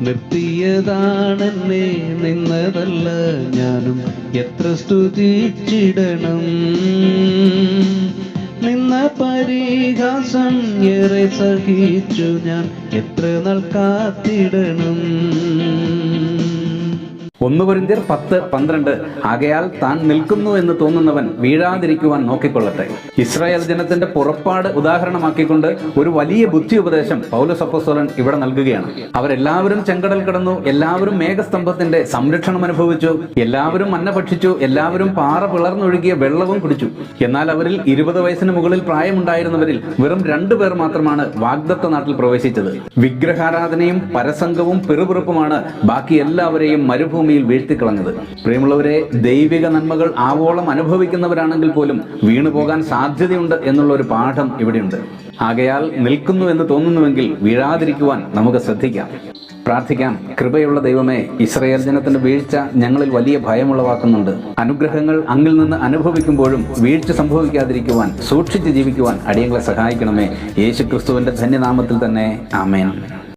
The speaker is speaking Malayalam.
നിർത്തിയതാണെന്നെ നിന്നതല്ല ഞാനും. എത്ര സ്തുതിച്ചിടണം. നിന്ന പരിഹാസം ഏറെ സഹിച്ചു ഞാൻ. എത്ര നാൾ കാത്തിടണം. ഒന്ന് കൊരിന്ത്യർ പത്ത് പന്ത്രണ്ട്. ആകയാൽ താൻ നിൽക്കുന്നു എന്ന് തോന്നുന്നവൻ വീഴാതിരിക്കുവാൻ നോക്കിക്കൊള്ളട്ടെ. ഇസ്രായേൽ ജനത്തിന്റെ പുറപ്പാട് ഉദാഹരണമാക്കിക്കൊണ്ട് ഒരു വലിയ ബുദ്ധി ഉപദേശം പൗലോസ് അപ്പോസ്തലൻ ഇവിടെ നൽകുകയാണ്. അവരെല്ലാവരും ചെങ്കടൽ കടന്നു എല്ലാവരും മേഘസ്തംഭത്തിന്റെ സംരക്ഷണം അനുഭവിച്ചു എല്ലാവരും മന്ന ഭക്ഷിച്ചു എല്ലാവരും പാറ പിളർന്നൊഴുകിയ വെള്ളവും കുടിച്ചു. എന്നാൽ അവരിൽ ഇരുപത് വയസ്സിന് മുകളിൽ പ്രായമുണ്ടായിരുന്നവരിൽ വെറും രണ്ടു പേർ മാത്രമാണ് വാഗ്ദത്ത നാട്ടിൽ പ്രവേശിച്ചത്. വിഗ്രഹാരാധനയും പരസംഗവും പിറുപിറുപ്പുമാണ് ബാക്കി എല്ലാവരെയും മരുഭൂമിയിൽ വീഴ്ത്തിക്കളഞ്ഞത് പ്രിയമുള്ളവരെ ദൈവിക നന്മകൾ ആവോളം അനുഭവിക്കുന്നവരാണെങ്കിൽ പോലും വീണു പോകാൻ സാധ്യതയുണ്ട് എന്നുള്ള ഒരു പാഠം ഇവിടെയുണ്ട്. ആകയാൽ നിൽക്കുന്നു എന്ന് തോന്നുന്നുവെങ്കിൽ വീഴാതിരിക്കുവാൻ നമുക്ക് ശ്രദ്ധിക്കാം. പ്രാർത്ഥിക്കാം. കൃപയുള്ള ദൈവമേ ഇസ്രയേൽ ജനത്തിന്റെ വീഴ്ച ഞങ്ങളിൽ വലിയ ഭയമുളവാക്കുന്നുണ്ട്. അനുഗ്രഹങ്ങൾ അങ്ങിൽ നിന്ന് അനുഭവിക്കുമ്പോഴും വീഴ്ച സംഭവിക്കാതിരിക്കുവാൻ സൂക്ഷിച്ച് ജീവിക്കുവാൻ അടിയങ്ങളെ സഹായിക്കണമേ. യേശു ക്രിസ്തുവിന്റെ ധന്യനാമത്തിൽ തന്നെ. ആമേൻ.